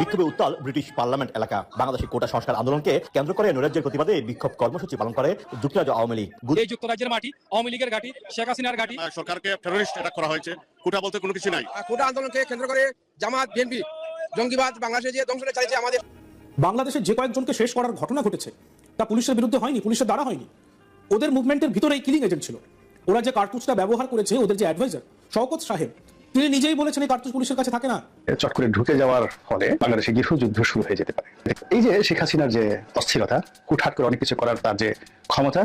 বিক্ষোভে উত্তাল British parliament এলাকা। বাংলাদেশের কোটা সংস্কার আন্দোলনকে কেন্দ্র করে নৈরাজ্যের প্রতিবাদে বিক্ষোভ কর্মসূচি পালন করে যুক্তরাজ্য আওয়ামী লীগ। এই যুক্তরাজ্যের মাটি আওয়ামী লীগের ঘাটি শেখ হাসিনার ঘাটি। সরকারকে টেরোরিস্ট অ্যাটাক করা হয়েছে। কোটা বলতে কোনো কিছু নাই। কোটা আন্দোলনকে কেন্দ্র করে জামাত বিএনপি জঙ্গিবাদ বাংলাদেশে যে ধ্বংসটা চাইছে আমাদের বাংলাদেশের যে কয়েকজনকে শেষ করার ঘটনা ঘটেছে তা পুলিশের বিরুদ্ধে হয়নি পুলিশের দ্বারা হয়নি। ওদের মুভমেন্টের ভিতরেই কিলিং এজেন্ট ছিল। ওরা যে কার্তুজটা ব্যবহার করেছে ওদের যে অ্যাডভাইজার শওকত সাহেব তিনি নিজেই বলেছেন এই কার্তুজ পুলিশের কাছে থাকে না। চট করে ঢুকে যাওয়ার ফলে বাংলাদেশে শুরু হয়ে যেতে পারে। এই যে শেখ হাসিনার যে অস্থিরতা করে অনেক কিছু করার তার যে ক্ষমতা,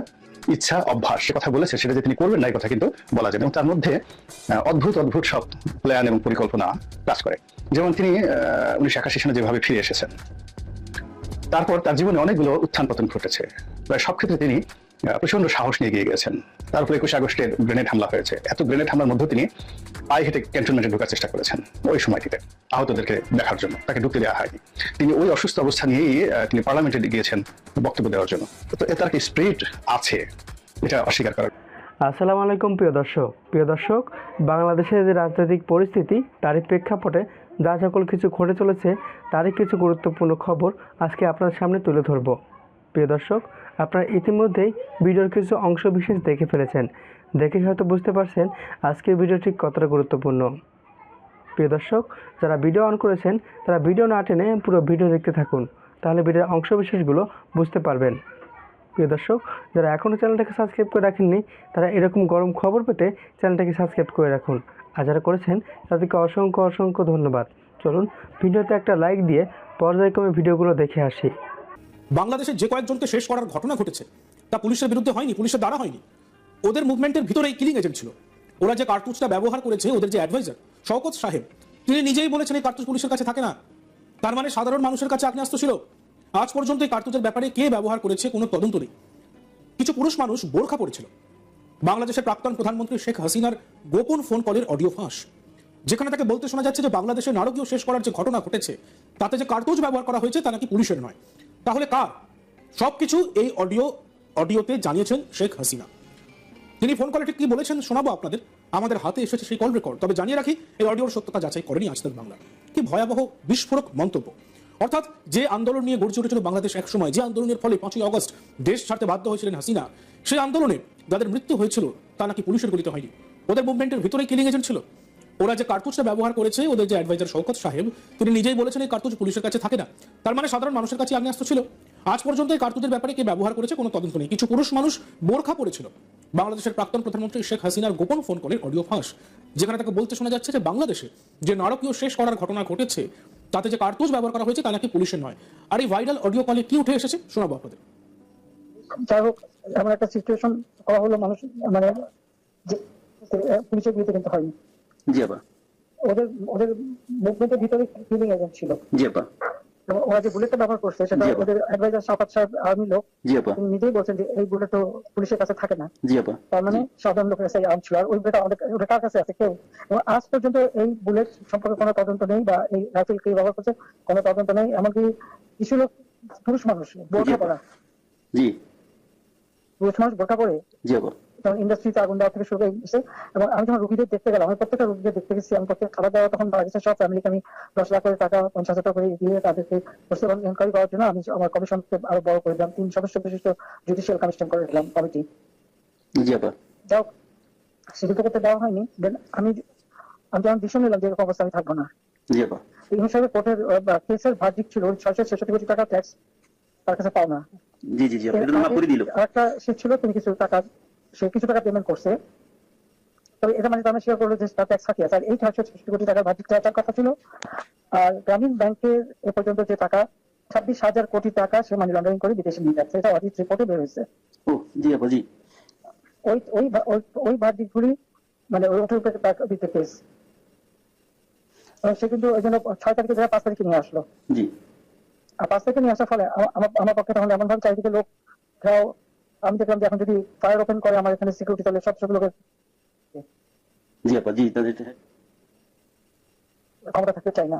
ইচ্ছা, অভ্যাস, সে কথা বলেছে, সেটা যে তিনি করবেন না কথা কিন্তু বলা যায় এবং তার মধ্যে অদ্ভুত অদ্ভুত সব প্ল্যান এবং পরিকল্পনা কাজ করে। যেমন তিনি উনিশশো একাশি সালে যেভাবে ফিরে এসেছেন, তারপর তার জীবনে অনেকগুলো উত্থান পতন ঘটেছে। প্রায় সব ক্ষেত্রে তিনি প্রচণ্ড সাহস নিয়ে এগিয়ে গেছেন। তারপরে একুশে আগস্টের গ্রেনেড হামলা হয়েছে। এত গ্রেনেড হামলার মধ্যে তিনি পায়ে হেঁটে ক্যান্টনমেন্টে ঢোকার চেষ্টা করেছেন, ওই সময়টিতে। আহতদেরকে দেখার জন্য, তাকে ঢুকতে দেওয়া হয়নি। তিনি ওই অসুস্থ অবস্থা নিয়েই তিনি পার্লামেন্টে গিয়েছেন বক্তব্য দেওয়ার জন্য। তো তার কি স্প্রিট আছে, এটা অস্বীকার করার আসসালামু আলাইকুম, প্রিয় দর্শক। প্রিয় দর্শক, বাংলাদেশের যে রাজনৈতিক পরিস্থিতি, তারই প্রেক্ষাপটে যা সকল কিছু ঘটে চলেছে, তারই কিছু গুরুত্বপূর্ণ খবর আজকে আপনার সামনে তুলে ধরব। প্রিয় দর্শক, আপনারা ইতিমধ্যেই ভিডিওর কিছু অংশ বিশেষ দেখে ফেলেছেন। দেখে হয়তো বুঝতে পারছেন আজকের ভিডিওটি কতটা গুরুত্বপূর্ণ। প্রিয় দর্শক, যারা ভিডিও অন করেছেন, তারা ভিডিও না টেনে পুরো ভিডিও দেখতে থাকুন। তাহলে ভিডিওর অংশ বিশেষগুলো বুঝতে পারবেন। প্রিয় দর্শক, যারা এখনও চ্যানেলটাকে সাবস্ক্রাইব করে রাখেননি, তারা এরকম গরম খবর পেতে চ্যানেলটাকে সাবস্ক্রাইব করে রাখুন। আর যারা করেছেন, তাদেরকে অসংখ্য অসংখ্য ধন্যবাদ। চলুন, ভিডিওতে একটা লাইক দিয়ে পর্যায়ক্রমে ভিডিওগুলো দেখে আসি। বাংলাদেশের যে কয়েকজনকে শেষ করার ঘটনা ঘটেছে, তা পুলিশের বিরুদ্ধে হয়নি, পুলিশের দ্বারা হয়নি। ওদের মুভমেন্টের ভিতরেই কিলিং এজেন্ট ছিল। ওরা যে কার্তুজটা ব্যবহার করেছে, ওদের যে অ্যাডভাইজার শওকত সাহেব, তিনি নিজেই বলেছেন এই কার্তুজ পুলিশের কাছে থাকে না। তার মানে সাধারণ মানুষের কাছে আগ্নেয়াস্ত্র ছিল। আজ পর্যন্ত এই কার্তুজের ব্যাপারে কে ব্যবহার করেছে কোনো তদন্ত নেই। কিছু পুরুষ মানুষ বোরখা পড়েছিল বাংলাদেশের প্রাক্তন প্রধানমন্ত্রী শেখ হাসিনার গোপন ফোন কলের অডিও ফাঁস, যেখানে তাকে বলতে শোনা যাচ্ছে যে বাংলাদেশের নারকীয় শেষ করার যে ঘটনা ঘটেছে, তাতে যে কার্তুজ ব্যবহার করা হয়েছে তা নাকি পুলিশের নয়। তাহলে কার? সবকিছু এই অডিও, অডিওতে জানিয়েছেন শেখ হাসিনা। তিনি ফোন কলে কি বলেছেন শোনাবো আপনাদের? আমাদের হাতে এসেছে সেই কল রেকর্ড তবে জানিয়ে রাখি, এই অডিওর সত্যতা যাচাই করেনি আজ তাক বাংলা। কি ভয়াবহ, বিস্ফোরক মন্তব্য। অর্থাৎ যে আন্দোলন নিয়ে গড়ে উঠেছিল বাংলাদেশ এক সময় যে আন্দোলনের ফলে পাঁচই অগস্ট দেশ ছাড়তে বাধ্য হয়েছিলেন হাসিনা, সেই আন্দোলনে যাদের মৃত্যু হয়েছিল, তা নাকি পুলিশের গলিতে হয়নি? ওদের মুভমেন্টের ভিতরে কিলিং এজেন্ট ছিল? ওরা যে কার্তুজটা ব্যবহার করেছে, ওদের যে অ্যাডভাইজার শওকত সাহেব, তিনি নিজেই বলেছেন এই কার্তুজ পুলিশের কাছে থাকে না। তার মানে সাধারণ মানুষের কাছে আগ্নেয়াস্ত্র ছিল। আজ পর্যন্ত এই কার্তুজের ব্যাপারে কে ব্যবহার করেছে কোনো তদন্ত নেই। কিছু পুরুষ মানুষ বোরখা পড়েছিল বাংলাদেশের প্রাক্তন প্রধানমন্ত্রী শেখ হাসিনার গোপন ফোন কলের অডিও ফাঁস, যেখানে তাকে বলতে শোনা যাচ্ছে যে বাংলাদেশে যে নারকীয় শেষ করার ঘটনা ঘটেছে, তাতে যে কার্তুজ ব্যবহার করা হয়েছে তা নাকি পুলিশের নয়। আর এই ভাইরাল অডিও কলে কি উঠে এসেছে? শোনাবো আপনাদের। যাই হোক, এমন একটা সিচুয়েশন করা হলো মানুষ মানে পুলিশের বিরুদ্ধে কিন্তু হয়নি। জি আপা। ওদের ওদের মুভমেন্টের ভিতরে ফিলিং এজেন্ট ছিল। জি আপা। ওরা যে বুলেটটা ব্যবহার করছে সেটা ওদের অ্যাডভাইজার সাফাত সাহেব আর্মি লোক। তিনি নিজেই বলছেন যে এই বুলেট তো পুলিশের কাছে থাকে না। তার মানে সাধারণ লোকের কাছে আর্ম ছিল। আর ওই বুলেট আমাদের ওটা কার কাছে আছে? কেউ। আজ পর্যন্ত এই বুলেট সম্পর্কে কোনো তদন্ত নেই বা এই রাইফেল কে ব্যবহার করছে কোনো তদন্ত নেই। এমনকি কিছু লোক পুরুষ মানুষ বোরখা পরা। জি। পুরুষ মানুষ বোরখা পরে জি যেমন ইন্ডাস্ট্রিতে আগুন দেওয়া থেকে শুরু করে গেছে এবং আমি যখন রুগীদের দেখতে গেলাম আমি প্রত্যেকটা রুগীদের দেখতে গেছি আমি প্রত্যেক খাবার দাওয়া তখন গেছে সব ফ্যামিলিকে আমি দশ লাখ করে টাকা পঞ্চাশ হাজার টাকা করে দিয়ে তাদেরকে এনকোয়ারি করার জন্য আমি আমার কমিশনকে আরও বড় করে দিলাম। তিন সদস্য বিশিষ্ট জুডিশিয়াল কমিশন করে দিলাম কমিটি যাও সেটা তো করতে দেওয়া হয়নি। দেন আমি আমি যখন ডিসিশন নিলাম যে এরকম অবস্থা আমি থাকব না। এই হিসাবে কোর্টের কেসের ভার্ডিক ছিল ছয়শো ছেষট্টি কোটি টাকা ট্যাক্স তার কাছে পাও না। জি জি জি সে ছিল তিনি কিছু টাকা সে কিছু টাকা পেমেন্ট করছে। তবে এটা মানে আমি শেয়ার করল যে তার ট্যাক্স ফাঁকি আছে। আর এই ছয়শো ছেষট্টি কোটি টাকার বাজেট টাকার কথা ছিল। আর গ্রামীণ ব্যাংকের এ পর্যন্ত যে টাকা ছাব্বিশ হাজার কোটি টাকা সে মানি লন্ডারিং করে বিদেশে নিয়ে যাচ্ছে। এটা অডিট রিপোর্টে বের হয়েছে। ও জি ওই ওই ওই- মানে ওই ওটার উপরে টাকা দিতে কেস সে কিন্তু ওই জন্য ছয় তারিখে যারা পাঁচ তারিখে নিয়ে আসলো। জি। আর পাঁচ তারিখে নিয়ে আসার ফলে আমার আমার পক্ষে তখন এমন ভাবে চারিদিকে লোক আমি দেখলাম যে এখন যদি ফায়ার ওপেন করে আমার এখানে সিকিউরিটি তাহলে সব সব লোকের জি আপা জি তাদের ক্ষমতা থাকতে চাই না।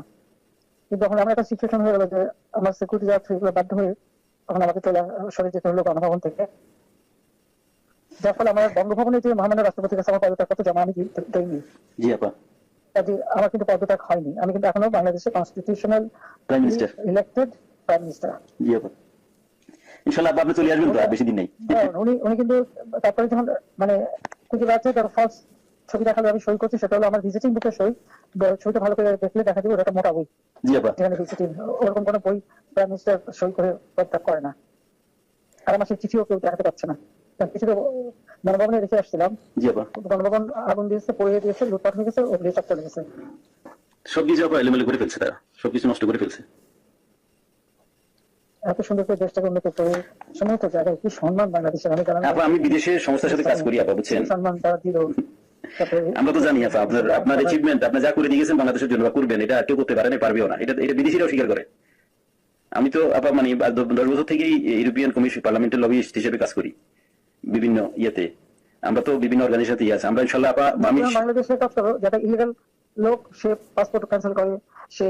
কিন্তু এখন আমার একটা সিচুয়েশন হয়ে গেল যে আমার সিকিউরিটি যারা সেগুলো বাধ্য হয়ে তখন আমাকে চলে সরে যেতে হলো গণভবন থেকে। যার ফলে আমার বঙ্গভবনে যে মহামান্য রাষ্ট্রপতির কাছে আমার পদত্যাগ করতে জমা আমি দেইনি। জি আপা। কাজে আমার কিন্তু পদত্যাগ হয়নি। আমি কিন্তু এখনও বাংলাদেশের constitutional Prime Minister. Elected prime minister জি আপা। ইনশাল্লাহ আপনি চলে আসবেন তো আর বেশি দিন নেই। উনি উনি কিন্তু তারপরে যখন মানে খুঁজে তার ফার্স্ট ছবি দেখালে আমি সই করছি সেটা হলো আমার ভিজিটিং বুকের সই। ছবিটা ভালো করে দেখলে দেখা যাবে ওটা মোটা বই। জি আপা যেখানে ভিজিটিং ওরকম কোনো বই প্রাইম মিনিস্টার সই করে পদত্যাগ করে না। আর আমার সেই চিঠিও কেউ দেখাতে পারছে না। কিছুটা গণভবনে রেখে আসছিলাম। জি আপা গণভবন আগুন দিয়েছে পড়িয়ে দিয়েছে লুটপাট হয়ে গেছে চলে গেছে। সবকিছু আপা এলোমেলো করে ফেলছে তারা। সবকিছু নষ্ট করে ফেলছে। এত সুন্দর করে দেশটাকে উন্নত করে সমস্ত জায়গায় কি সম্মান বাংলাদেশের? আমি জানাই আমি বিদেশে সংস্থার সাথে কাজ করি আপা বুঝছেন? সম্মান তারা দিল? আমরা তো জানি আপা আপনার আপনার অ্যাচিভমেন্ট আপনি যা করে দিয়ে গেছেন বাংলাদেশের জন্য বা করবেন এটা কেউ করতে পারে পারবেও না। এটা এটা বিদেশিরাও স্বীকার করে। আমি তো আপা মানে দশ বছর থেকেই ইউরোপিয়ান কমিশন পার্লামেন্টের লবিস্ট হিসেবে কাজ করি বিভিন্ন ইয়েতে। আমরা তো বিভিন্ন অর্গানাইজেশনে আছে। আমরা আপা আমি বাংলাদেশে কাজ করো যারা ইলিগাল লোক সে পাসপোর্ট ক্যান্সেল করে সে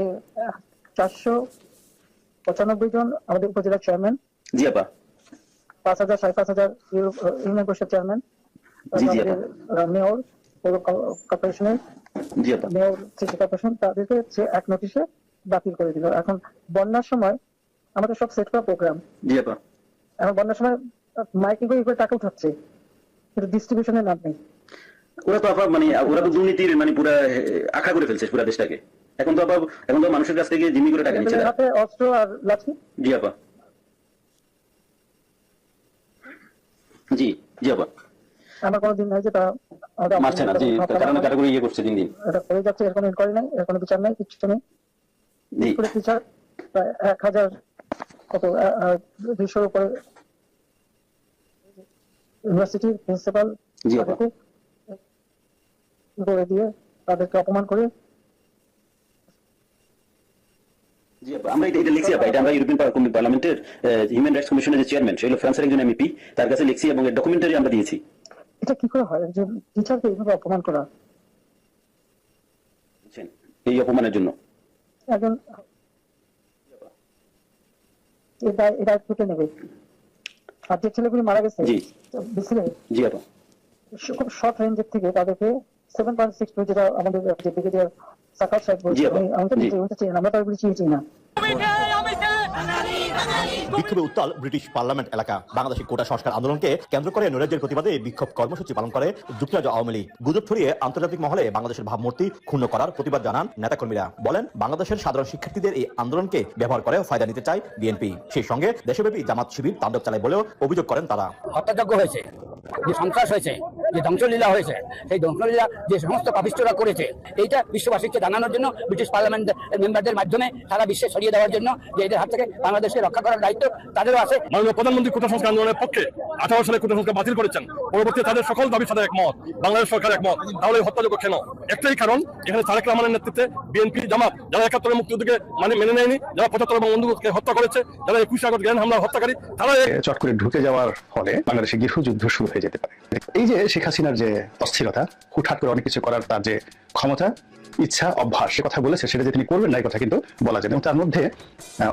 চারশো পঁচানব্বই জন আমাদের উপজেলার চেয়ারম্যান জি আপা। পাঁচ হাজার সাড়ে পাঁচ হাজার ইউনিয়ন পরিষদ চেয়ারম্যান মেয়র পৌর কর্পোরেশনের মেয়র সিটি কর্পোরেশন তাদেরকে সে এক নোটিশে বাতিল করে দিল। এখন বন্যার সময় আমাদের সব সেট করা প্রোগ্রাম জি আপা। এখন বন্যার সময় মাইকিং করে করে টাকা উঠাচ্ছে কিন্তু ডিস্ট্রিবিউশনের নাম নেই। ওরা তো আপা মানে ওরা তো দুর্নীতির মানে পুরা আখা করে ফেলছে পুরা দেশটাকে। এখন তো আপা এখন তো মানুষের কাছ থেকে জিম্মি করে টাকা নিচ্ছে। তারা। হাতে অস্ত্র আর লাঠি? জি আপা। জি জি আপা। আমার কোনো দিন নাই যে তা মারছে না জি কারণ ক্যাটাগরি ইয়ে করছে দিন দিন। এটা করে যাচ্ছে এর কোনো ইনকোয়ারি নাই এর কোনো বিচার নাই কিছু নেই। জি। করে বিচার প্রায় এক হাজার কত দুইশোর উপরে। ইউনিভার্সিটির প্রিন্সিপাল জি আপা। করে দিয়ে তাদেরকে অপমান করে জি আমরা এটা এটা লিখছি আপা এটা আমরা ইউরোপিয়ান পার্লামেন্টের হিউম্যান রাইটস কমিশনের যে চেয়ারম্যান সে হলো ফ্রান্সের একজন এমপি তার কাছে লিখছি এবং ডকুমেন্টারি আমরা দিয়েছি। এটা কি করে হয়? একজন টিচারকে এইভাবে অপমান করা? এই অপমানের জন্য। একজন এটা এটা ছুটে নেবে? আর যে ছেলেগুলি মারা গেছে জি। জি আপা। খুব শর্ট রেঞ্জের থেকে তাদেরকে সেভেন পয়েন্ট সিক্স যেটা আমাদের যে ব্রিগেডিয়ার সাহেব বলছে আমরা না। বিক্ষোভে উত্তাল ব্রিটিশ পার্লামেন্ট এলাকা বাংলাদেশের কোটা সংস্কার আন্দোলনকে কেন্দ্র করে নৈরাজ্যের প্রতিবাদে বিক্ষোভ কর্মসূচি পালন করে যুক্তরাজ্য আওয়ামী লীগ। গুজব ছড়িয়ে আন্তর্জাতিক মহলে বাংলাদেশের ভাবমূর্তি ক্ষুণ্ণ করার প্রতিবাদ জানান নেতাকর্মীরা। বলেন বাংলাদেশের সাধারণ শিক্ষার্থীদের এই আন্দোলনকে ব্যবহার করে ফায়দা নিতে চায় বিএনপি। সেই সঙ্গে দেশব্যাপী জামাত শিবির তাণ্ডব চালায় বলেও অভিযোগ করেন তারা। হত্যাযজ্ঞ হয়েছে সন্ত্রাস হয়েছে যে ধ্বংসলীলা হয়েছে, সেই ধ্বংসলীলা যে সমস্ত পাপিষ্টরা করেছে, এইটা বিশ্ববাসীকে জানানোর জন্য ব্রিটিশ পার্লামেন্ট মেম্বারদের মাধ্যমে সারা বিশ্বে ছড়িয়ে দেওয়ার জন্য যে এদের হাত থেকে বাংলাদেশকে রক্ষা করার দায়িত্ব তাদেরও আছে। প্রধানমন্ত্রী কোটা সংস্কার আন্দোলনের পক্ষে আঠারো সালে কোটা সংস্কার বাতিল করেছেন। পরবর্তী তাদের সকল দাবির সাথে একমত। বাংলাদেশ সরকার একমত। তাহলে হত্যাযোগ্য কেন? একটাই কারণ, এখানে তারেক রহমানের নেতৃত্বে বিএনপি, জামাত, যারা একাত্তরের মুক্তিযুদ্ধকে মানে মেনে নেয়নি, যারা পঁচাত্তর এবং বন্ধুকে হত্যা করেছে, যারা একুশে আগস্ট জ্ঞান হামলা হত্যাকারী, তারা চট করে ঢুকে যাওয়ার ফলে বাংলাদেশে গৃহযুদ্ধ শুরু হয়ে যেতে পারে। এই যে শেখ হাসিনার যে অস্থিরতা, হুটহাট করে অনেক কিছু করার তার যে ক্ষমতা ইচ্ছা, অভ্যাস সে কথা বলেছে, সেটা যে তিনি করবেন না, এই কথা কিন্তু বলা যায় এবং তার মধ্যে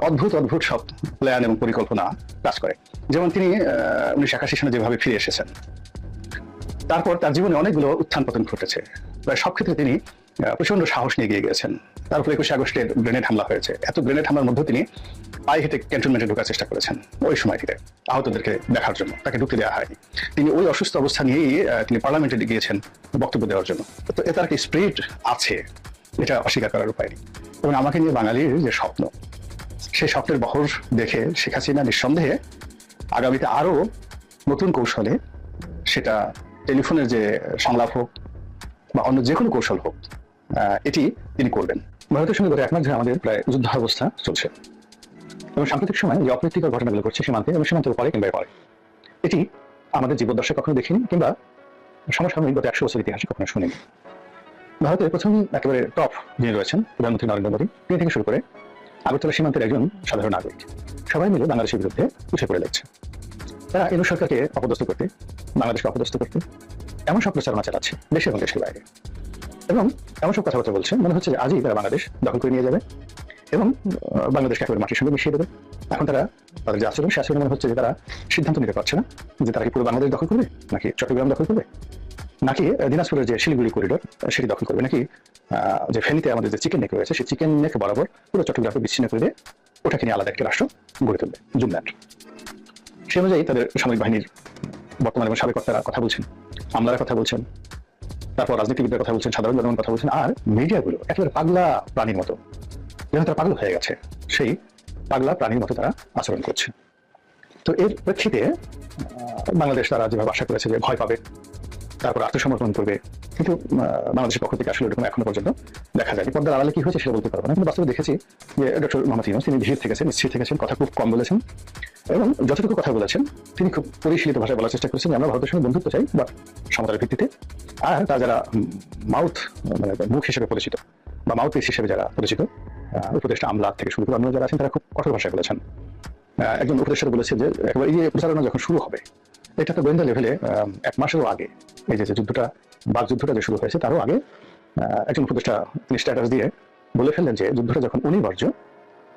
অদ্ভুত অদ্ভুত সব প্ল্যান এবং পরিকল্পনা কাজ করে। যেমন তিনি উনিশশো একাশি সালে যেভাবে ফিরে এসেছেন, তারপর তার জীবনে অনেকগুলো উত্থান পতন ঘটেছে। প্রায় সব ক্ষেত্রে তিনি প্রচণ্ড সাহস নিয়ে এগিয়ে গেছেন তারপর একুশে আগস্টের গ্রেনেড হামলা হয়েছে। এত গ্রেনেড হামলার মধ্যে তিনি পায়ে হেঁটে ক্যান্টনমেন্টে ঢোকার চেষ্টা করেছেন, ওই সময়টিতে। আহতদেরকে দেখার জন্য, তাকে ঢুকতে দেওয়া হয়নি। তিনি ওই অসুস্থ অবস্থা নিয়েই তিনি পার্লামেন্টে গিয়েছেন বক্তব্য দেওয়ার জন্য। তো এ তার একটা স্প্রিট আছে? এটা অস্বীকার করার উপায় নেই। এবং আমাকে নিয়ে বাঙালির যে স্বপ্ন সেই স্বপ্নের বহর দেখে শেখ হাসিনা নিঃসন্দেহে আগামীতে আরও নতুন কৌশলে সেটা টেলিফোনের যে সংলাপ হোক বা অন্য যে কোনো কৌশল হোক এটি তিনি করবেন। ভারতের সঙ্গে গত এক মাস ধরে আমাদের প্রায় যুদ্ধাবস্থা চলছে। এবং সাম্প্রতিক সময় যে অপ্রীতিকর ঘটনাগুলো ঘটছে সীমান্তে এবং সীমান্তের পরে কিংবা পরে এটি আমাদের জীবদ্দশায় কখনো দেখিনি কিংবা সমসাময়িক গত একশো বছর ইতিহাসে কখনো শুনিনি। ভারতের প্রথম একেবারে টপ যিনি রয়েছেন, প্রধানমন্ত্রী নরেন্দ্র মোদী, তিনি থেকে শুরু করে আগরতলা সীমান্তের একজন সাধারণ নাগরিক। সবাই মিলে বাংলাদেশের বিরুদ্ধে উঠে পড়ে লাগছে তারা এনু সরকারকে অপদস্থ করতে, বাংলাদেশকে অপদস্থ করতে এমন সব প্রচারণা চালাচ্ছে দেশে এবং দেশের বাইরে। এবং এমন সব কথাবার্তা বলছে, মনে হচ্ছে আজই তারা বাংলাদেশ দখল করে নিয়ে যাবে এবং বাংলাদেশকে একেবারে মাটির সঙ্গে মিশিয়ে দেবে। এখন তারা তাদের যে আচরণ, সে আচরণ মনে হচ্ছে যে তারা সিদ্ধান্ত নিতে পারছে না যে তারা কি পুরো বাংলাদেশ দখল করবে, নাকি চট্টগ্রাম দখল করবে, নাকি দিনাজপুরের যে শিলিগুড়ি করিডোর সেটি দখল করবে, নাকি যে ফেনীতে আমাদের যে চিকেন নেক রয়েছে, সেই চিকেন নেক বরাবর পুরো চট্টগ্রামকে বিচ্ছিন্ন করে দিয়ে ওটাকে নিয়ে আলাদা একটি রাষ্ট্র গড়ে তুলবে জুমল্যান্ড সে অনুযায়ী তাদের সামরিক বাহিনীর বর্তমান এবং সাবেক কর্তারা কথা বলছেন, আমলারা কথা বলছেন তারপর রাজনীতিবিদরা কথা বলছেন সাধারণ জনগণ কথা বলছেন, আর মিডিয়াগুলো একেবারে পাগলা প্রাণীর মতো। যেন তারা পাগল হয়ে গেছে। সেই পাগলা প্রাণীর মতো তারা আচরণ করছে। তো এর প্রেক্ষিতে বাংলাদেশ তারা যেভাবে আশা করেছে যে ভয় পাবে, তারপর আত্মসমর্পণ করবে, কিন্তু বাংলাদেশের পক্ষ থেকে আসলে এরকম এখনও পর্যন্ত দেখা যায়নি। পর্দার আড়ালে কি হয়েছে সেটা বলতে পারব না, কিন্তু বাস্তবে দেখেছি যে ডক্টর মোহাম্মদ ইউনুস, তিনি ধীর থেকেছেন, স্থির থেকেছেন, কথা খুব কম বলেছেন। এবং যতটুকু কথা বলেছেন, তিনি খুব পরিশীলিত ভাষায় বলার চেষ্টা করেছেন আমরা ভারতের সঙ্গে বন্ধুত্ব চাই বাট সমতার ভিত্তিতে। আর তার যারা মাউথ মানে মুখ হিসেবে পরিচিত বা মাউথ পিস হিসেবে যারা পরিচিত উপদেষ্টা আমলা থেকে শুরু করে অন্য যারা আছেন, তারা খুব কঠোর ভাষায় বলেছেন। একজন উপদেষ্টা বলেছে যে একবার এই প্রচারণা যখন শুরু হবে, এটা তো গোয়েন্দা লেভেলে এক মাসেরও আগে, এই যে যুদ্ধটা বাক যুদ্ধটা যে শুরু হয়েছে, তারও আগে একজন উপদেষ্টা তিনি স্ট্যাটাস দিয়ে বলে ফেললেন যে যুদ্ধটা যখন অনিবার্য,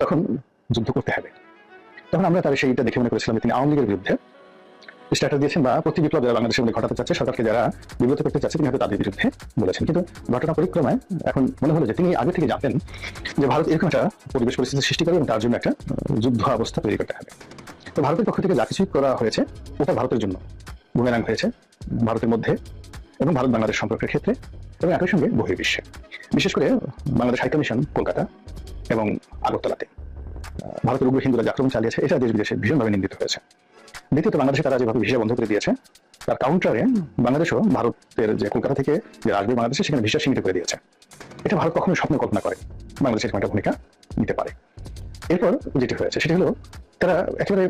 তখন যুদ্ধ করতে হবে। তখন আমরা তার সেইটা দেখে মনে করেছিলাম তিনি আওয়ামী লীগের বিরুদ্ধে স্ট্যাটাস দিয়েছেন বা প্রতি বিপ্লব যারা বাংলাদেশের মধ্যে ঘটাতে চাচ্ছে, সরকারকে যারা বিব্রত করতে চাচ্ছে তিনি হয়তো তাদের বিরুদ্ধে বলেছেন। কিন্তু ঘটনা পরিক্রমায় এখন মনে হলো যে তিনি আগে থেকে জানতেন যে ভারত এরকম একটা পরিবেশ পরিস্থিতি সৃষ্টি করবে এবং তার জন্য একটা যুদ্ধ অবস্থা তৈরি করতে হবে। তো ভারতের পক্ষ থেকে যা কিছুই করা হয়েছে, ওটা ভারতের জন্য বুমেরাং হয়েছে ভারতের মধ্যে এবং ভারত বাংলাদেশ সম্পর্কের ক্ষেত্রে এবং একই সঙ্গে বহির্বিশ্বে। বিশেষ করে বাংলাদেশ হাইকমিশন কলকাতা এবং আগরতলাতে। ভারতের উগ্র হিন্দুরা যে আক্রমণ চালিয়েছে এটা দেশ বিদেশে ভীষণভাবে নিন্দিত হয়েছে। দ্বিতীয়ত, বাংলাদেশে তারা যেভাবে ভিসা বন্ধ করে দিয়েছে, তার কাউন্টারে বাংলাদেশও ভারতের যে কলকাতা থেকে যে আসবে বাংলাদেশে সেখানে ভিসা সীমিত করে দিয়েছে। এটা ভারত কখনো স্বপ্ন কল্পনা করে বাংলাদেশের একটা ভূমিকা নিতে পারে। এরপর যেটি হয়েছে, সেটি হলো, তারা একেবারে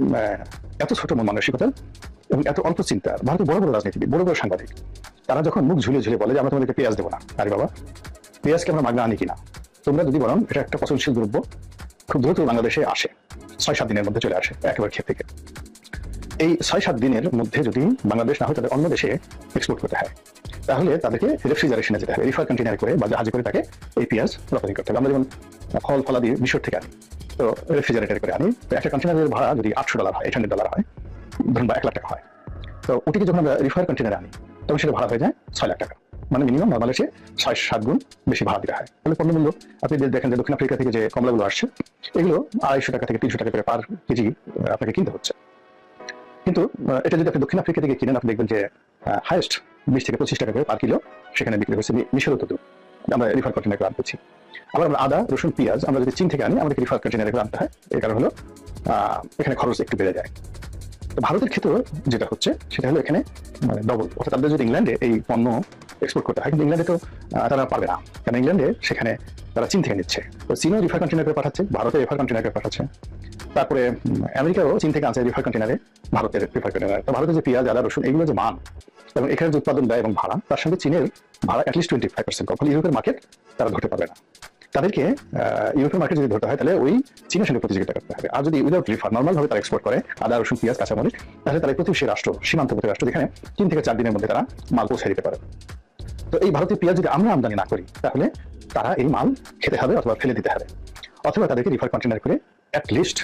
এত ছোট মন মানসিকতা এবং এত অল্প চিন্তা, ভারতের বড় বড় রাজনীতিবিদ, বড় বড় সাংবাদিক, তারা যখন মুখ ঝুলে ঝুলে বলে যে, আমরা তোমাদেরকে পেঁয়াজ দেবো না। আরে বাবা, পেঁয়াজকে আমরা মাগনা আনি কিনা? তোমরা যদি বরং এটা একটা পচনশীল দ্রব্য খুব দ্রুত বাংলাদেশে আসে। ছয়, সাত দিনের মধ্যে চলে আসে, একেবারে ক্ষেত থেকে। এই ছয়, সাত দিনের মধ্যে যদি বাংলাদেশ না হয় তাদের অন্য দেশে এক্সপোর্ট করতে হয়। তাহলে তাদেরকে রেফ্রিজারেশনে যেতে হবে রিফার কন্টেনার করে বা জাহাজে করে তাকে এই পেঁয়াজ রপ্তানি করতে হবে। আমরা যেমন ফল, ফলাদি, মিশর থেকে আনি, তো রেফ্রিজারেটর করে আনি, তো একটা কন্টেনারের ভাড়া যদি আটশো ডলার হয় এইট হান্ড্রেড ডলার হয়, ধরুন বা এক লাখ টাকা হয়। তো ওটিকে যখন আমরা রিফার কন্টেনারে আনি, তখন সেটা ভাড়া হয়ে যায় ছয় লাখ টাকা। মানে মিনিমাম এসে ছয় সাত গুণ বেশি ভাড়া দিতে হয়। তাহলে পণ্য মূল্য আপনি দেখেন যে দক্ষিণ আফ্রিকা থেকে যে কমলাগুলো আসছে, এগুলো আড়াইশো টাকা থেকে তিনশো টাকা করে পার কেজি আপনাকে কিনতে হচ্ছে। কিন্তু এটা যদি আপনি দক্ষিণ আফ্রিকা থেকে কিনেন, আপনি দেখবেন যে হাইয়েস্ট বিশ থেকে পঁচিশ টাকা করে পার কিলো সেখানে বিক্রি হচ্ছে মি- মিশরও তো আমরা রিফার কন্টেনার করে আনতেছি আবার আমরা আদা, রসুন, পেঁয়াজ, আমরা যদি চীন থেকে আনি, আমাদেরকে রিফার কন্টেনার আনতে হয়। এই কারণ হলো এখানে খরচ একটু বেড়ে যায়। তো ভারতের ক্ষেত্রেও যেটা হচ্ছে, সেটা হলো এখানে মানে ডবল অর্থাৎ তাদের যদি ইংল্যান্ডে এই পণ্য এক্সপোর্ট করতে হয় ইংল্যান্ডে তো তারা পারবে না। কারণ ইংল্যান্ডে সেখানে তারা চীন থেকে নিচ্ছে। তো চীনও রিফার কন্টেনার পাঠাচ্ছে, ভারতে রিফার কন্টেনার পাঠাচ্ছে। তারপরে আমেরিকাও চীন থেকে আনছে রিফার কন্টেনারে ভারতের রিফার কন্টেনার তো ভারতের যে পেঁয়াজ, আদা, রসুন, এগুলো যে মান, এবং এখানে যে উৎপাদন ব্যয় এবং ভাড়া, তার সঙ্গে চীনের ভাড়া at least twenty five percent কম ইউরোপের মার্কেট তারা ধরতে পারবে না। তাদেরকে ইউরোপের মার্কেট যদি ধরতে হয়, তাহলে ওই চীনের সঙ্গে প্রতিযোগিতা করতে হবে। আর যদি উইদাউট রিফার নর্মাল ভাবে তারা এক্সপোর্ট করে, আদা, রসুন, পেঁয়াজ, কাঁচামরিচ, তাহলে তারা প্রতিবেশী রাষ্ট্র, সীমান্তবর্তী রাষ্ট্র, যেখানে তিন থেকে চার দিনের মধ্যে তারা মাল পৌঁছে দিতে পারে। তো এই ভারতীয় পেঁয়াজ যদি আমরা আমদানি না করি, তাহলে তারা এই মাল খেতে হবে অথবা ফেলে দিতে হবে। অথবা তাদেরকে রিফার কন্টেনার করে অ্যাট লিস্ট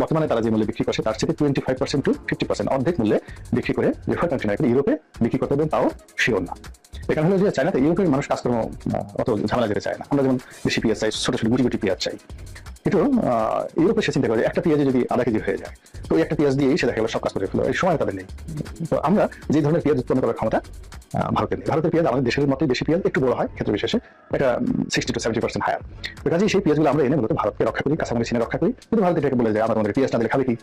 বর্তমানে তারা যে মূল্যে বিক্রি করছে তার থেকে twenty five percent to fifty percent অর্ধেক মূল্যে বিক্রি করে রিফার কন্টেনার করে ইউরোপে বিক্রি করতে হবে, তাও শিওর না। এখানে হলো যে চায়নাতে ইউরোপের মানুষ কাজকর্ম অত ঝামেলা যেতে চায় না। আমরা যেমন বেশি পেঁয়াজ চাই, ছোট ছোট গুটি গুটি পেঁয়াজ চাই। কিন্তু ইউরোপে সে চিন্তা করে একটা পেঁয়াজে যদি আধা কেজি হয়ে যায়, তো একটা পেঁয়াজ দিয়েই সে দেখা গেলো সব কাজ করে ফেলো এই সময় তাদের নেই। তো আমরা যে ধরনের পেঁয়াজ উৎপন্ন করার ক্ষমতা ভারতের নেই। ভারতের পেঁয়াজ আমাদের দেশের মতোই বেশি পেঁয়াজ, একটু বড় হয় ক্ষেত্র বিশেষে এটা sixty to seventy percent higher তো কাজেই সেই পেঁয়াজগুলো আমরা এনে মূলত ভারতকে রক্ষা করি কাঁচামারি চীনে রক্ষা করি। কিন্তু ভারত এটাকে বলে যে, আমরা আমাদের পেঁয়াজ না দিলে খাবে কি?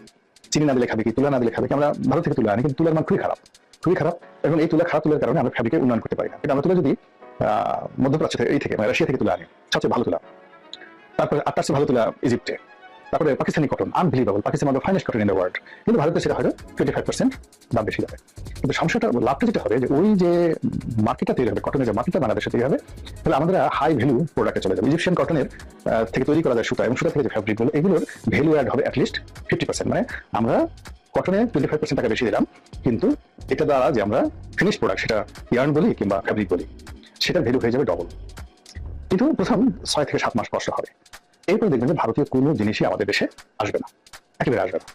চিনি না দিলে খাবে কি? তুলা না দিলে খাবে কি? আমরা ভারত থেকে তুলে আনি, কিন্তু তুলার মান খুবই খারাপ। খুবই খারাপ। এবং এই তুলা, খারাপ তুলার কারণে আমরা ফ্যাব্রিকে উন্নয়ন করতে পারি না। কিন্তু আমরা তুলা যদি মধ্যপ্রাচ্য থেকে, এই থেকে মানে রাশিয়া থেকে তুলে আনি, সবচেয়ে ভালো তুলা। তারপরে আর চেয়ে ভালো তুলা ইজিপ্টে। তারপরে পাকিস্তানি কটন আনবিলিভেবল পাকিস্তান আমাদের finest cotton in the world কিন্তু ভারতে সেটা হয়তো টোয়েন্টি ফাইভ পার্সেন্ট দাম বেশি যাবে। কিন্তু সমস্যাটা, লাভটা যেটা হবে যে ওই যে মার্কেটটা তৈরি হবে কটনের যে মার্কেটটা বাংলাদেশে তৈরি হবে, তাহলে আমাদের হাই ভ্যালু প্রোডাক্টে চলে যাবে। ইজিপশিয়ান কটনের থেকে তৈরি করা যায় সুতা এবং সুতা থেকে যে ফ্যাব্রিকগুলো, এগুলোর ভ্যালু অ্যাড হবে অ্যাটলিস্ট ফিফটি পার্সেন্ট মানে আমরা কটনে টোয়েন্টি ফাইভ পার্সেন্ট টাকা বেশি দিলাম, কিন্তু এটা দ্বারা যে আমরা ফিনিশ প্রোডাক্ট সেটা ইয়ার্ন বলি কিংবা ফ্যাব্রিক বলি, সেটার ভ্যালু হয়ে যাবে ডবল কিন্তু প্রথম ছয় থেকে সাত মাস কষ্ট হবে। এরপর দেখবেন যে ভারতীয় কোনো জিনিসই আমাদের দেশে আসবে না। একেবারে আসবে না।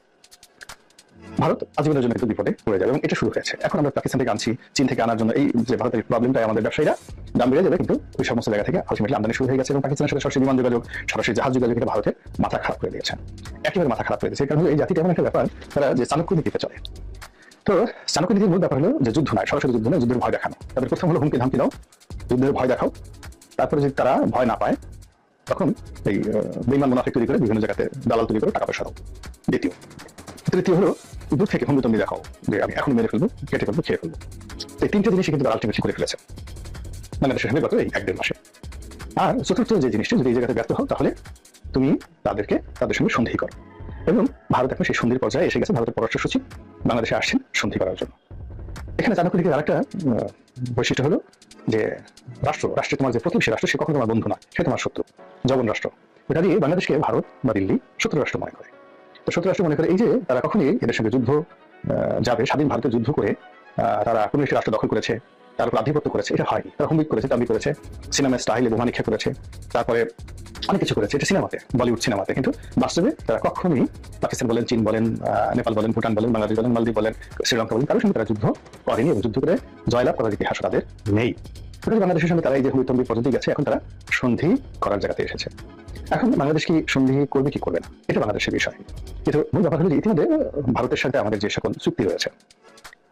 ভারত আজীবনের জন্য কিন্তু বিপদে পড়ে যাবে এবং এটা শুরু হয়েছে। এখন আমরা পাকিস্তান থেকে আনছি, চীন থেকে আনার জন্য এই যে ভারতের প্রবলেমটা আমাদের ব্যবসায়ীরা দাম বেড়ে যাবে, কিন্তু ওই সমস্ত জায়গা থেকে আলটিমেটলি আমদানি শুরু হয়ে গেছে এবং পাকিস্তানের সাথে সরাসরি বিমান যোগাযোগ, সরাসরি জাহাজ যোগাযোগ এটা ভারতের মাথা খারাপ করে দিয়েছে। একেবারে মাথা খারাপ করে দিয়েছে। কারণ এই জাতিটা এমন একটা ব্যাপার, তারা যে চাণক্য নীতিতে চলে। তো চাণক্য নীতির মূল ব্যাপার হলো যে যুদ্ধ নয়, সরাসরি যুদ্ধ নয়, যুদ্ধের ভয় দেখানো। তাদের প্রথম হলো হুমকি ধামকি দাও। যুদ্ধের ভয় দেখাও। তারপরে যদি তারা ভয় না পায়, তখন এই বেইমান মুনাফিক তৈরি করে বিভিন্ন জায়গাতে দালাল তৈরি করে টাকা পয়সা দাও। দ্বিতীয়। তৃতীয় হলো, দূর থেকে তুমি দেখাও যে আমি এখন মেরে ফেলব, কেটে ফেলব, খেয়ে ফেলব। এই তিনটে জিনিসই কিন্তু তারা আলটিমেটলি করে ফেলেছে। বাংলাদেশের সামনে গত এই এক দেড় মাসে। আর চতুর্থ যে জিনিসটা, যদি এই জায়গাতে ব্যর্থ হও, তাহলে তুমি তাদেরকে তাদের সঙ্গে সন্ধি করো। এবং ভারত এখন সেই সন্ধির পর্যায়ে এসে গেছে, ভারতের পররাষ্ট্র সচিব। বাংলাদেশে আসছেন সন্ধি করার জন্য। এখানে চাণক্য দিকের আরেকটা বৈশিষ্ট্য হলো যে রাষ্ট্র, রাষ্ট্রে তোমার যে প্রতিবেশী রাষ্ট্র, সে কখনো তোমার বন্ধু না, সে তোমার শত্রু জগন রাষ্ট্র। এটা দিয়ে বাংলাদেশকে ভারত বা দিল্লি শত্রু রাষ্ট্র মনে করে। তো শত্রু রাষ্ট্র মনে করে এই যে তারা কখনই এদের সঙ্গে যুদ্ধ যাবে, স্বাধীন ভারতের যুদ্ধ করে তারা কোনো একটি রাষ্ট্র দখল করেছে তার উপর আধিপত্য করেছে, এটা হয়নি। তারা হুমকি করেছে, দাবি করেছে, সিনেমার স্টাইলে বোমা নিক্ষেপ করেছে তারপরে অনেক কিছু করেছে, এটা সিনেমাতে, বলিউড সিনেমাতে। কিন্তু বাস্তবে তারা কখনোই পাকিস্তান বলেন, চীন বলেন নেপাল বলেন, ভুটান বলেন, বাংলাদেশ বলেন, মালদ্বীপ বলেন, শ্রীলঙ্কা বলেন, কারোর সঙ্গে তারা যুদ্ধ করেনি, এবং যুদ্ধ করে জয়লাভ করার ইতিহাস তাদের নেই। বাংলাদেশের সঙ্গে তারা এই যে হুইতম্বি পদ্ধতি গেছে, এখন তারা সন্ধি করার জায়গাতে এসেছে। এখন বাংলাদেশ কি সন্ধি করবে, কি করবে না? এটা বাংলাদেশের বিষয়। কিন্তু মূল ব্যাপার হলো যে ইতিমধ্যে ভারতের সাথে আমাদের যে সকল চুক্তি রয়েছে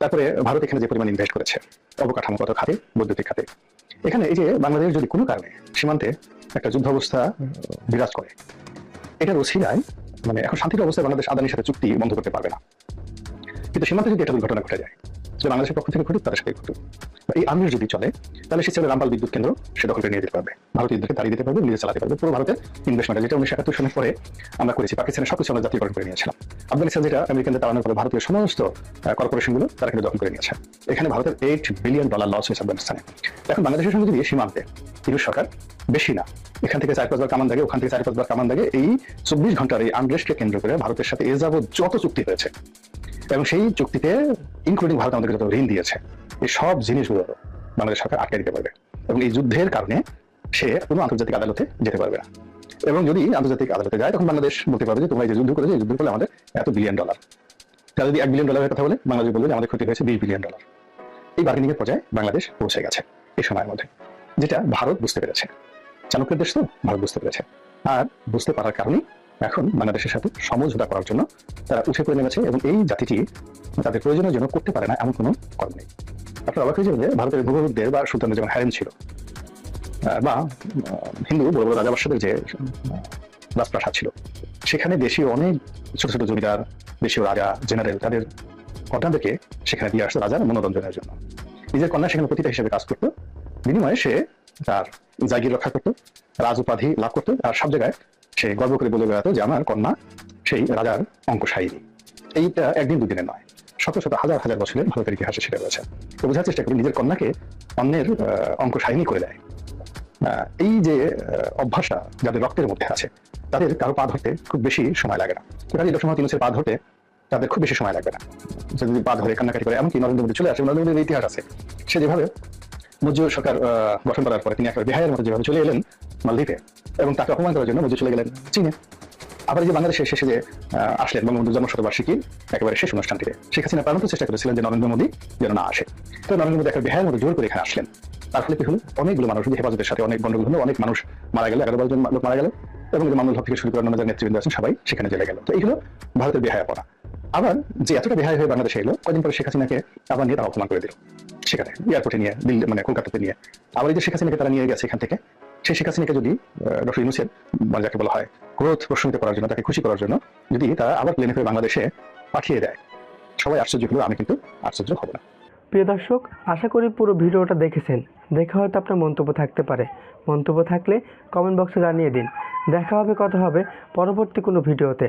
তারপরে ভারত এখানে যে পরিমাণ ইনভেস্ট করেছে অবকাঠামোগত খাতে, বৈদ্যুতিক খাতে, এখানে এই যে বাংলাদেশ যদি কোনো কারণে সীমান্তে একটা যুদ্ধ অবস্থা বিরাজ করে, এটার অসিলায় মানে এখন শান্তির অবস্থায় বাংলাদেশ আদানির সাথে চুক্তি বন্ধ করতে পারবে না। কিন্তু সীমান্তে যদি একটা দুর্ঘটনা ঘটে যায় সেটা বাংলাদেশের পক্ষ থেকে ঘটুক, তাদের সাথে ঘটুক। এই আমির যদি চলে, তাহলে সে ছেলে রামপাল বিদ্যুৎ কেন্দ্র সে দখল করে নিয়ে যেতে পারবে। ভারতীয়দেরকে তাড়িয়ে দিতে পারবে, নিজে চালাতে পারবে। পুরো ভারতের ইনভেস্টমেন্ট যেটা উনিশশো একাত্তর সনের পরে আমরা করেছি। পাকিস্তানের সবকিছু আমরা জাতীয়করণ করে নিয়েছিলাম। আফগানিস্তান যেটা, আমেরিকানদের তাড়ানোর পরে ভারতীয় সমস্ত কর্পোরেশনগুলো তারা কিন্তু দখল করে নিয়েছে। এখানে ভারতের এইট বিলিয়ন ডলার লস হয়েছে আফগানিস্তানে। এখন বাংলাদেশের সঙ্গে যদি সীমান্তে ইউরোপ সরকার, বেশি না। এখান থেকে চার পাঁচবার কামান দাগে, ওখান থেকে চার পাঁচবার কামান দাগে এই চব্বিশ ঘণ্টার এই আনরেস্টকে কেন্দ্র করে ভারতের সাথে এ যাবৎ যত চুক্তি হয়েছে। এবং সেই চুক্তিতে ইনক্লুডিং ভারত আমাদেরকে যত ঋণ দিয়েছে। এই সব জিনিসগুলো বাংলাদেশ সরকার আটকে দিতে পারবে। এবং এই যুদ্ধের কারণে সে কোনো আন্তর্জাতিক আদালতে যেতে পারবে না। এবং যদি আন্তর্জাতিক আদালতে যায়, তখন বাংলাদেশ বলতে পারবে যে, তোমরা যে যুদ্ধ করেছ, এই যুদ্ধ করলে আমাদের এত বিলিয়ন ডলার তারা যদি এক বিলিয়ন ডলারের কথা বলে, বাংলাদেশ বলবে যে, আমাদের ক্ষতি হয়েছে বিশ বিলিয়ন ডলার এই বার্গেনিং এর পর্যায়ে বাংলাদেশ পৌঁছে গেছে এই সময়ের মধ্যে, যেটা ভারত বুঝতে পেরেছে। চাণক্যের দেশ তো ভারত বুঝতে পেরেছে। আর বুঝতে পারার কারণেই এখন বাংলাদেশের সাথে সমঝোতা করার জন্য তারা উঠে পড়ে নেমেছে এবং এই জাতিটি তাদের প্রয়োজনের জন্য করতে পারে না, এমন কোনো কর্ম নেই। আপনার অবাক হয়ে যাবেন যে ভারতের ভূগোলদের বা সুলতানদের যেমন হ্যারেন ছিল বা হিন্দু বড় বড় রাজাবাসদের যে রাজপ্রাসাদ ছিল, সেখানে দেশীয় অনেক ছোট ছোট জমিদার, দেশীয় রাজা, জেনারেল তাদের কন্যাদেরকে সেখানে দিয়ে আসতো রাজার মনোরঞ্জনের জন্য। নিজের কন্যা সেখানে প্রতিটা হিসেবে কাজ করতো। বিনিময়ে সে তার জায়গি রক্ষা করতো, রাজ উপাধি লাভ করতো, আর সব জায়গায় সে গর্ব করে বলে বেড়াতো যে আমার কন্যা সেই রাজার অঙ্কশায়ী এইটা একদিন দুদিনের নয় শত শত হাজার হাজার বছরের ভারতের ইতিহাসে সেটা রয়েছে। তো বোঝার চেষ্টা করি নিজের কন্যাকে অন্যের আহ, অঙ্কশায়িনী করে দেয়। এই যে অভ্যাসটা যাদের রক্তের মধ্যে আছে তাদের কারও পা ধরতে খুব বেশি সময় লাগে না। কাজে ডক্টর মোহাম্মদ ইউনূসের পা ধরতে তাদের খুব বেশি সময় লাগবে না। যদি পা ধরে কান্নাকাটি করে এমনকি নরেন্দ্র মোদী চলে আসে নরেন্দ্র মোদীর ইতিহাস আছে। সে যেভাবে মজ্জুর সরকার গঠন করার পরে তিনি একটা বেহায়ের মতো যেভাবে চলে এলেন মালদ্বীপে এবং তাকে অপমান করার জন্য মজ্জুর চলে গেলেন চীনে। আবার যে বাংলাদেশে শেষে যে আসলেন বঙ্গবন্ধুর জন্মশতবার্ষিকী একেবারে শেষ অনুষ্ঠানটিতে, শেখ হাসিনা প্রাণত চেষ্টা করেছিলেন যে নরেন্দ্র মোদী যেন না আসে। তো নরেন্দ্র মোদী একটা বেহায়ের মতো জোর করে এখানে আসলেন। তার ফলে কি হলো? অনেকগুলো মানুষ হেফাজতের সাথে অনেক গন্ডগোল হলো, অনেক মানুষ মারা গেল, এগারো বারো জন লোক মারা গেল এবং মামুল হক থেকে শুরু করে অন্যান্য নেতৃবৃন্দ আছেন, সবাই সেখানে চলে গেল। তো এই হলো ভারতের বেহায়াপনা। আবার যে এতটা বেহায় হয়ে বাংলাদেশে এলো, কদিন পরে শেখ হাসিনাকে আবার নিয়ে তারা অপমান করে দিল। সেখানে এয়ারপোর্টে নিয়ে, দিল্লি মানে কলকাতাতে নিয়ে। আবার এই যে শেখ হাসিনাকে তারা নিয়ে গেছে এখান থেকে, সেই শেখ হাসিনাকে যদি ডক্টর ইউনুসের মানে যাকে বলা হয় গ্রোথ প্রশমিত করার জন্য, তাকে খুশি করার জন্য, যদি তারা আবার প্লেনে করে বাংলাদেশে পাঠিয়ে দেয়, সবাই আশ্চর্য হলো, আমি কিন্তু আশ্চর্য হব না। প্রিয় দর্শক, আশা করি পুরো ভিডিওটা দেখেছেন। দেখে হয়তো আপনার মন্তব্য থাকতে পারে। মন্তব্য থাকলে কমেন্ট বক্সে জানিয়ে দিন। দেখা হবে, কথা হবে পরবর্তী কোনো ভিডিওতে।